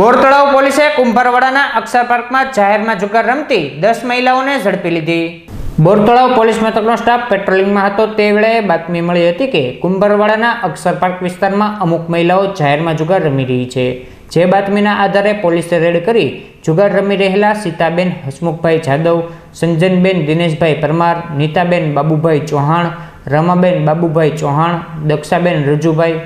બોર તળાવ પોલીસે કુંભારવાડાના અક્ષર પાર્કમાં જાહેરમાં જુગાર રમતી દસ મહિલાઓને ઝડપી લીધી. બોરતળાવ પોલીસ મથકનો સ્ટાફ પેટ્રોલિંગમાં હતો. તે વેળાએ બાતમી મળી હતી કે કુંભારવાડાના અક્ષર પાર્ક વિસ્તારમાં અમુક મહિલાઓ જાહેરમાં જુગાર રમી રહી છે. જે બાતમીના આધારે પોલીસે રેડ કરી જુગાર રમી રહેલા સીતાબેન હસમુખભાઈ જાદવ, સંજનબેન દિનેશભાઈ પરમાર, નીતાબેન બાબુભાઈ ચૌહાણ, રમાબેન બાબુભાઈ ચૌહાણ, દક્ષાબેન રજુભાઈ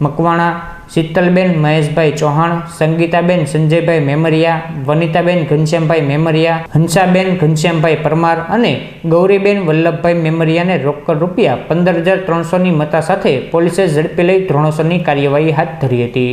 મકવાણા શીતલબેન, મહેશભાઈ ચૌહાણ, સંગીતાબેન સંજયભાઈ મેમરિયા, વનિતાબેન ઘનશ્યામભાઈ મેમરિયા, હંસાબેન ઘનશ્યામભાઈ પરમાર અને ગૌરીબેન વલ્લભભાઈ મેમરિયાને રોકડ રૂપિયા પંદર હજાર ત્રણસોની મતા સાથે પોલીસે ઝડપી લઈ ત્રણસોની કાર્યવાહી હાથ ધરી હતી.